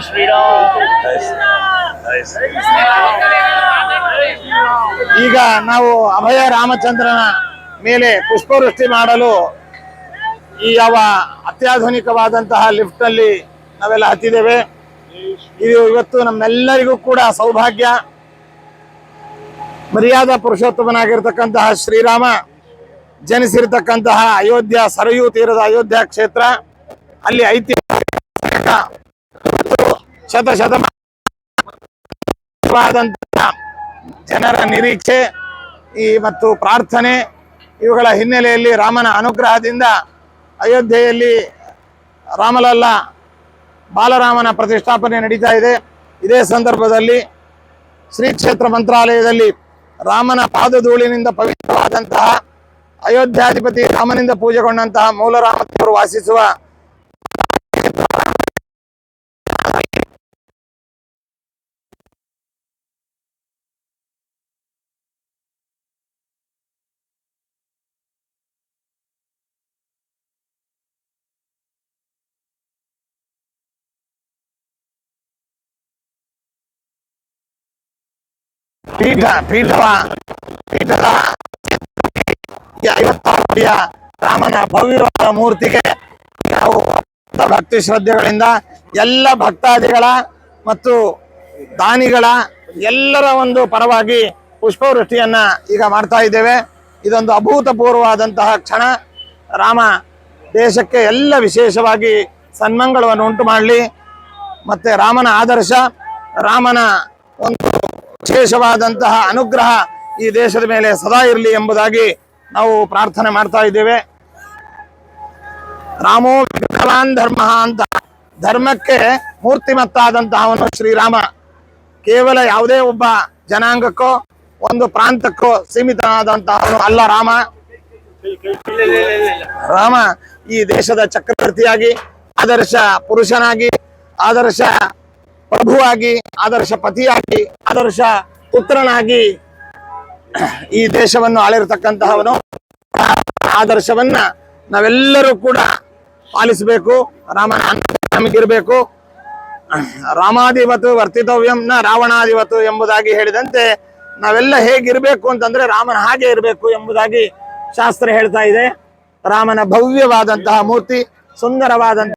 ಶ್ರೀರಾಮ್ ಈಗ ನಾವು ಅಭಯ ರಾಮಚಂದ್ರನ ಮೇಲೆ ಪುಷ್ಪವೃಷ್ಟಿ ಮಾಡಲು ಈ ಯಾವ ಅತ್ಯಾಧುನಿಕವಾದಂತಹ ಲಿಫ್ಟ್ ಅಲ್ಲಿ ನಾವೆಲ್ಲ ಹತ್ತಿದ್ದೇವೆ. ಇದು ಇವತ್ತು ನಮ್ಮೆಲ್ಲರಿಗೂ ಕೂಡ ಸೌಭಾಗ್ಯ. ಮರ್ಯಾದ ಪುರುಷೋತ್ತಮನಾಗಿರ್ತಕ್ಕಂತಹ ಶ್ರೀರಾಮ ಜನಿಸಿರ್ತಕ್ಕಂತಹ ಅಯೋಧ್ಯ ಸರಯೂ ತೀರದ ಅಯೋಧ್ಯ ಕ್ಷೇತ್ರ ಅಲ್ಲಿ ಐತಿಹಾಸಿಕ ಶತ ಶತಮಾನವಾದಂತಹ ಜನರ ನಿರೀಕ್ಷೆ, ಈ ಮತ್ತು ಪ್ರಾರ್ಥನೆ, ಇವುಗಳ ಹಿನ್ನೆಲೆಯಲ್ಲಿ ರಾಮನ ಅನುಗ್ರಹದಿಂದ ಅಯೋಧ್ಯೆಯಲ್ಲಿ ರಾಮಲಲ್ಲ ಬಾಲರಾಮನ ಪ್ರತಿಷ್ಠಾಪನೆ ನಡೀತಾ ಇದೆ. ಇದೇ ಸಂದರ್ಭದಲ್ಲಿ ಶ್ರೀ ಕ್ಷೇತ್ರ ಮಂತ್ರಾಲಯದಲ್ಲಿ ರಾಮನ ಪಾದಧೂಳಿನಿಂದ ಪವಿತ್ರವಾದಂತಹ ಅಯೋಧ್ಯಾಧಿಪತಿ ರಾಮನಿಂದ ಪೂಜೆಗೊಂಡಂತಹ ಮೂಲರಾಮದೇವರು ವಾಸಿಸುವ ಪೀಠ, ಪೀಠವ ಪೀಠದ ಐವತ್ತಾರಡಿಯ ರಾಮನ ಭವ್ಯವಾದ ಮೂರ್ತಿಗೆ ನಾವು ಭಕ್ತಿ ಶ್ರದ್ಧೆಗಳಿಂದ ಎಲ್ಲ ಭಕ್ತಾದಿಗಳ ಮತ್ತು ದಾನಿಗಳ ಎಲ್ಲರ ಒಂದು ಪರವಾಗಿ ಪುಷ್ಪವೃಷ್ಟಿಯನ್ನ ಈಗ ಮಾಡ್ತಾ ಇದ್ದೇವೆ. ಇದೊಂದು ಅಭೂತಪೂರ್ವವಾದಂತಹ ಕ್ಷಣ. ರಾಮ ದೇಶಕ್ಕೆ ಎಲ್ಲ ವಿಶೇಷವಾಗಿ ಸನ್ಮಂಗಳವನ್ನು ಉಂಟು ಮಾಡಲಿ. ಮತ್ತೆ ರಾಮನ ಆದರ್ಶ, ರಾಮನ ಒಂದು ವಿಶೇಷವಾದಂತಹ ಅನುಗ್ರಹ ಈ ದೇಶದ ಮೇಲೆ ಸದಾ ಇರಲಿ ಎಂಬುದಾಗಿ ನಾವು ಪ್ರಾರ್ಥನೆ ಮಾಡ್ತಾ ಇದ್ದೇವೆ. ರಾಮೋ ವಿಕಲಾನ್ ಧರ್ಮ ಅಂತ ಧರ್ಮಕ್ಕೆ ಮೂರ್ತಿಮತ್ತಾದಂತಹವನು ಶ್ರೀರಾಮ ಕೇವಲ ಯಾವುದೇ ಒಬ್ಬ ಜನಾಂಗಕ್ಕೋ, ಒಂದು ಪ್ರಾಂತಕ್ಕೋ ಸೀಮಿತನಾದಂತಹವನು ಅಲ್ಲ ರಾಮ. ರಾಮ ಈ ದೇಶದ ಚಕ್ರವರ್ತಿಯಾಗಿ, ಆದರ್ಶ ಪುರುಷನಾಗಿ, ಆದರ್ಶ ಪ್ರಭುವಾಗಿ, ಆದರ್ಶ ಪತಿಯಾಗಿ, ಆದರ್ಶ ಪುತ್ರನಾಗಿ ಈ ದೇಶವನ್ನು ಆಳಿರತಕ್ಕಂತಹವನು. ಆದರ್ಶವನ್ನ ನಾವೆಲ್ಲರೂ ಕೂಡ ಪಾಲಿಸಬೇಕು. ರಾಮನ ನಮಗಿರಬೇಕು. ರಾಮಾಧಿವತು ವರ್ತಿತವ್ಯಂ ನ ರಾವಣಾಧಿವತು ಎಂಬುದಾಗಿ ಹೇಳಿದಂತೆ ನಾವೆಲ್ಲ ಹೇಗಿರಬೇಕು ಅಂತಂದ್ರೆ ರಾಮನ ಹಾಗೆ ಇರಬೇಕು ಎಂಬುದಾಗಿ ಶಾಸ್ತ್ರ ಹೇಳ್ತಾ ಇದೆ. ರಾಮನ ಭವ್ಯವಾದಂತಹ ಮೂರ್ತಿ, ಸುಂದರವಾದಂತಹ